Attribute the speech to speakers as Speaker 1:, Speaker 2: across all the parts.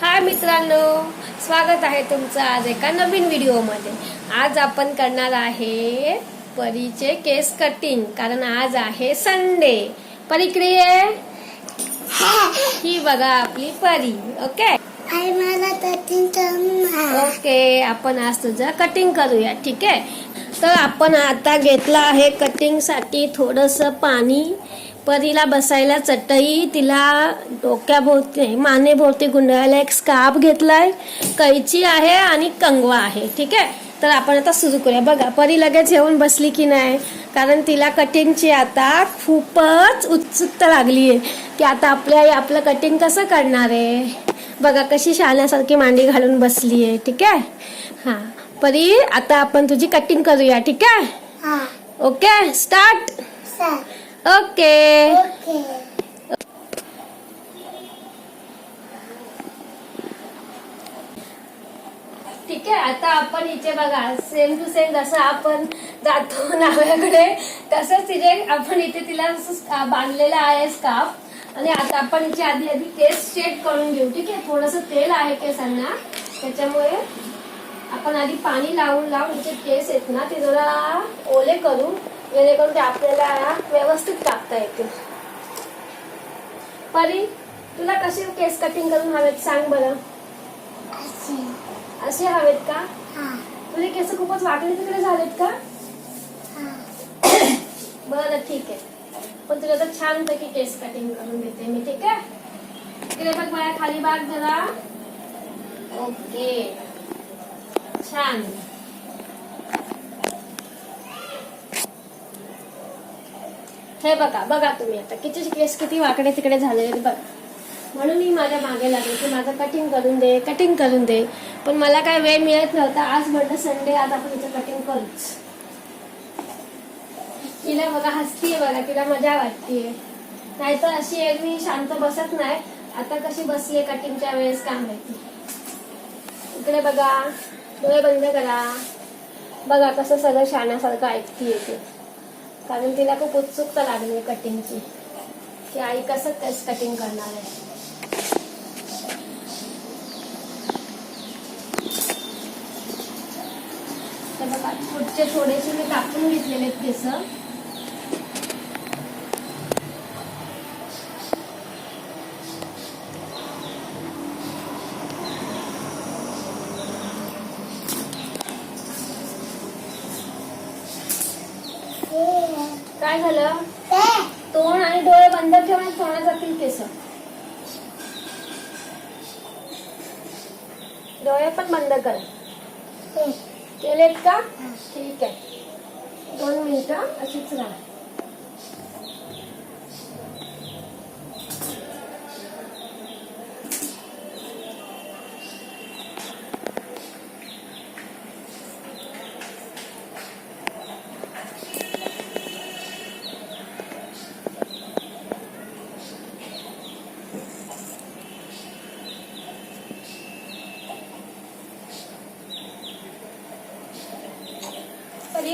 Speaker 1: हाय मित्रांनो स्वागत आहे तुमचं आज एका नवीन व्हिडिओमध्ये. आज आपण करणार आहे परीचे केस कटिंग कारण आज आहे संडे परी इकडे ये. ही बघा आपली परी ओके?
Speaker 2: आई मला कटिंग करून
Speaker 1: ओके आपण आज तुझं कटिंग करूया ठीक आहे? तर आपण आता घेतलं आहे कटिंगसाठी थोडंसं पाणी. परीला बसायला चटई तिला डोक्याभोवती मानेभोवती गुंडाळायला एक स्कार्फ घेतलाय. कैची आहे आणि कंगवा आहे ठीक आहे? तर आपण आता सुरू करूया. बघा परी लगेच येऊन बसली की नाही? कारण तिला कटिंगची आता खूपच उत्सुकता लागली आहे की आता आपल्या आपलं कटिंग कसं करणार आहे? बघा कशी शाण्यासारखी मांडी घालून बसली आहे ठीक आहे? हां. परी आता आपण तुझी कटिंग करूया ठीक आहे? Okay start. ओके. ठीक आहे आता आपण इथे बघा सेम टू सेम जसं आपण जातो नाव्याकडे तसंच तिथे आपण इथे तिला बांधलेला बांधलेलं आहे स्काफ आणि आता आपण इथे आधी आधी केस स्ट्रेट करून घेऊ. ठीक आहे थोडंसं तेल आहे केसांना. त्याच्यामुळे आपण आधी पाणी लावून लावून इथे केस आहेत ना ते जरा ओले करू. जेणेकरून ते आपल्याला व्यवस्थित कापता येतील. परी तुला कसे केस कटिंग करून हवेत सांग बरं.
Speaker 2: असे
Speaker 1: हवेत का?
Speaker 2: हा.
Speaker 1: तुझे केस खूपच वाकडे तिकडे झालेत का?
Speaker 2: हा.
Speaker 1: बरं ठीक आहे. पण तुला तर छान पैकी केस कटिंग करून देते मी ठीक आहे? तिकडे बघ माझ्या खाली बाग जरा ओके. छान. हे बघा बघा तुम्ही आता किती केस किती वाकडे तिकडे झाले बघा. म्हणून मी माझ्या मागे लागले की माझं कटिंग करून दे कटिंग करून दे. पण मला काय वेळ मिळत नव्हता. आज म्हटलं संडे आज आपण इथं कटिंग करूच. तिला बघा हसतीये बघा तिला मजा वाटतीये. नाहीतर अशी एरवी शांत बसत नाही. आता कशी बसली कटिंगच्या वेळेस काय माहिती. इकडे बघा डोळे बंद करा. बघा कसं सगळं शाण्यासारखं ऐकतीये ते. कारण तिला खूप उत्सुकता लागली कटिंगची की आई कसं केस कटिंग करणार आहे? तर बघा पुढचे थोडेसे मी कापून घेतलेले आहेत केस. काय झालं? तोंड आणि डोळे बंद ठेवण्यात तोंडात जातील केस. डोळे पण बंद कर. केलेत का? ठीक आहे. दोन मिनिटं अशीच राहा.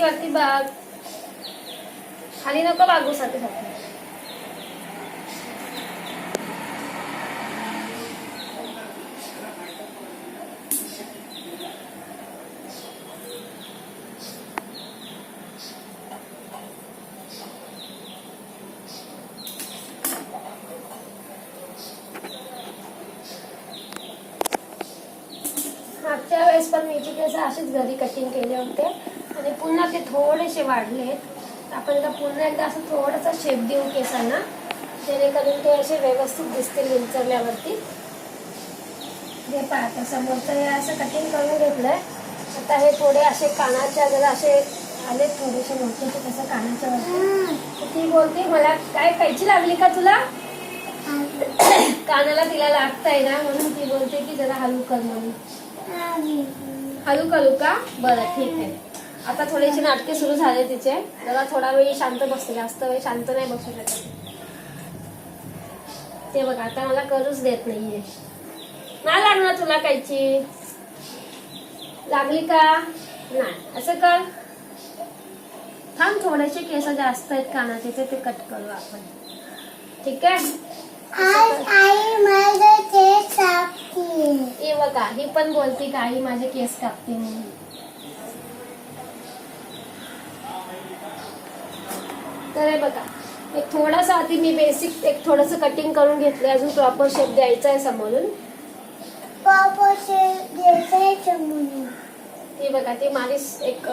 Speaker 1: वरती बाग. खाली नको बागू साठी मागच्या वेळेस पण मी केस असेच घरी कटिंग केले होते. आणि पुन्हा ते थोडेसे वाढलेत. आपण आता पुन्हा एकदा असं थोडासा शेप देऊ केसांना. जेणेकरून ते असे व्यवस्थित दिसतील विंचरल्यावरती. हे पहा आता समोरचं हे असं कटिंग करून घेतलंय. आता हे थोडे असे कानाच्या जरा असे आले थोडेसे मोठे ते कसं कानाच्या वरती. ती बोलते मला काय कैची लागली का तुला? कानाला तिला लागतंय ना म्हणून ती बोलते की जरा हलू कर म्हणून. हलू करू का? बरं ठीक आहे. आता थोडेसे नाटके सुरू झाले तिचे. जरा थोडा वेळ शांत बसते. जास्त वेळ शांत नाही बसू शकत. ते बघा आता मला करूच देत नाहीये. नाही लागणार तुला कायची लागली का? नाही. असं कर. थांब थोडेसे केस जास्त आहेत कानाचे ते ते कट करू आपण. ठीक आहे? बघा ही पण बोलते का आई माझे केस कापते म्हणून. तर हे बघा एक थोडासा आधी मी बेसिक एक थोडस कटिंग करून घेतलंय अजून प्रॉपर शेप द्यायचा आहे समोरून.
Speaker 2: पापाचे देसायचं म्हणून
Speaker 1: ती बघा ती माझी एक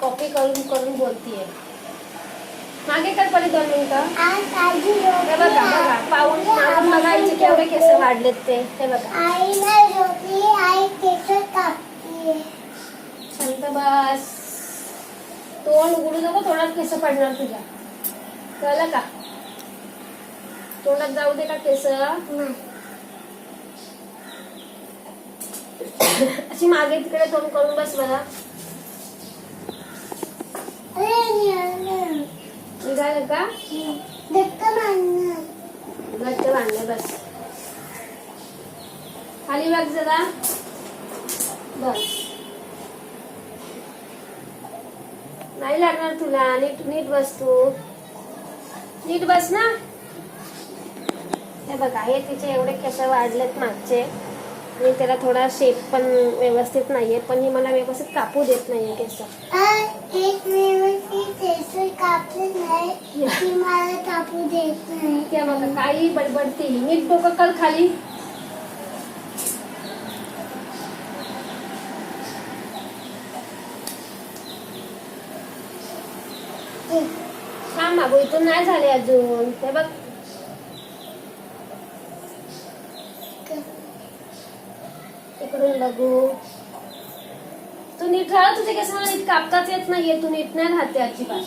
Speaker 1: कॉपी करून करून बोलतीये. मागे काय पडे दोन मिनिटं. हे बघा बघा पाऊल मागून बघायचे केवढे केस वाढलेत ते. हे बघा.
Speaker 2: आईला झोपली आई केस कापते
Speaker 1: शांत बस. तोंड उघडू नको तोंडात केस पडणार तुझ्या. कळलं का? तोंडात जाऊ दे का केस? अशी मागे तिकडे तोंड करून बस मला निघालं. का? घट्ट बांधले बस. खाली बघ जरा. बस. नाही लागणार तुला. नीट नीट बस तू. नीट बस ना. हे बघा हे तिचे एवढे केस वाढलेत मागचे. आणि त्याला थोडा शेप पण व्यवस्थित नाहीये पण ही मला व्यवस्थित कापू देत नाहीये केस.
Speaker 2: कापू देत नाही.
Speaker 1: काही बडबडती नीट डोकं कर खाली. थांबा बाबू इथून नाही झाले अजून. ते बघ. इकडून बघू. तू नीट राहा तुझे कसं मला नीट कापताच येत नाहीये. तू नीट नाही राहते अजिबात.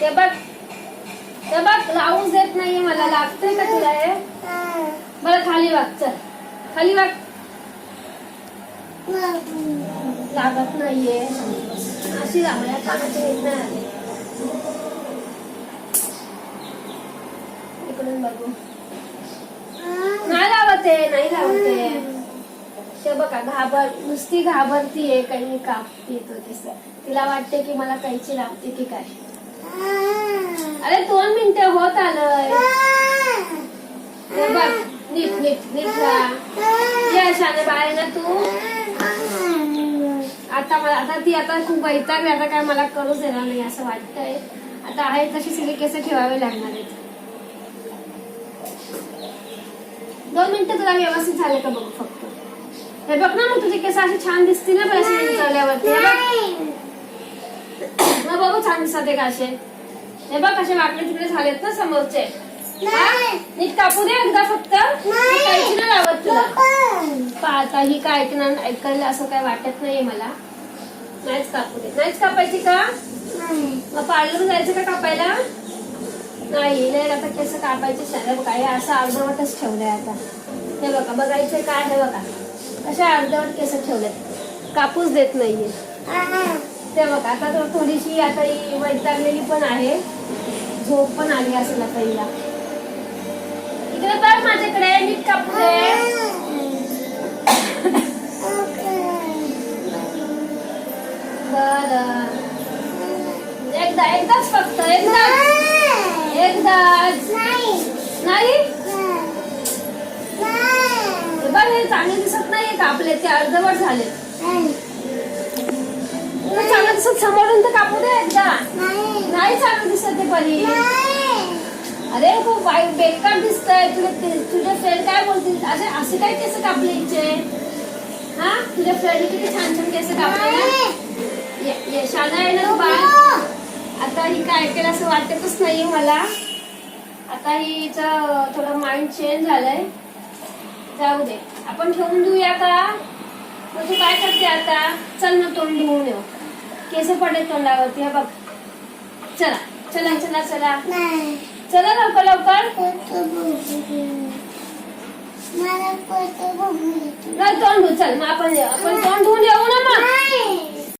Speaker 1: ते बघ. ते बघ लावून देत नाहीये मला. लागतंय का तुला हे? बरं खाली वाग चल. खाली वाग. लागत नाहीये. अशी लावल्या कानाचे नीट नाही आले इकडून बघू नाही लावते. नाही लावते ते बघा घाबर नुसती घाबरतीये काही काप येतो केस तिला वाटते की मला काहीची लावते की काय. अरे दोन मिनिटं होत आलंय. बघ नीट नीट नीट राहा शाने बाहेर ना तू. आता मला आता ती आता खूप वैतागली आता काय मला करूच देणार नाही असं वाटतंय. आता आहे तशी सिली केस ठेवावे लागणार आहेत. दोन मिनिटं तुला व्यवस्थित झाले का बघू फक्त? हे बघ ना मग तुझे केस असे छान दिसतील ना पैसे हे बघ. मग बघू छान दिसत का असे. हे बघ असे वाकडे तिकडे झालेत ना समोरचे. हा? नीट कापू दे एकदा फक्त. काहीच नाही लावत तुला. पाहता ही काय ऐकणार ऐकायला असं काय वाटत नाहीये मला. नाहीच कापू दे. नाहीच कापायची का? मग पार्लर जायचं का कापायला? नाही नाही आता केस कापायचे शरीर काय असं अर्धवटच ठेवलंय आता. हे बघा बघायचं काय हे बघा. कशा अर्धवट केस ठेवलेत. कापूच देत नाहीये. ते बघा आता तर थोडीशी आता ही वैतागलेली पण आहे. झोप पण आली असेल आता हिला. इकडे बघ माझ्याकडे नीट कापू दे. बरं एकदा एकदाच फक्त एकदाच एकदाच नाही. बघ हे चांगले दिसत नाहीये कापले ते अर्धवट झाले. चांगलं दिसत समोरून तर कापू दे एकदा. नाही. चांगलं दिसत ते परी. अरे खूप वाईट बेकार दिसतंय. तुला ते- तुझे फ्रेंड काय बोलतील? असे असे काय केस कापले हिचे? हा? तुझ्या फ्रेंड किती छान छान केस कापले ना ये- ये शाळा आहे ना तू बाळ. आता ही काय ऐकेल असं वाटतच नाही मला. आता हिचं थोडं माइंड चेंज झालंय. जाऊ दे. आपण ठेवून देऊया का मग तू काय करते आता? चल ना तोंड धुवून येऊ. केस पडे तोंडावरती हे बघ. चला चला चला चला. चला लवकर लवकर. तोंड धु चल मग आपण आपण तोंड धुवून येऊ ना मग.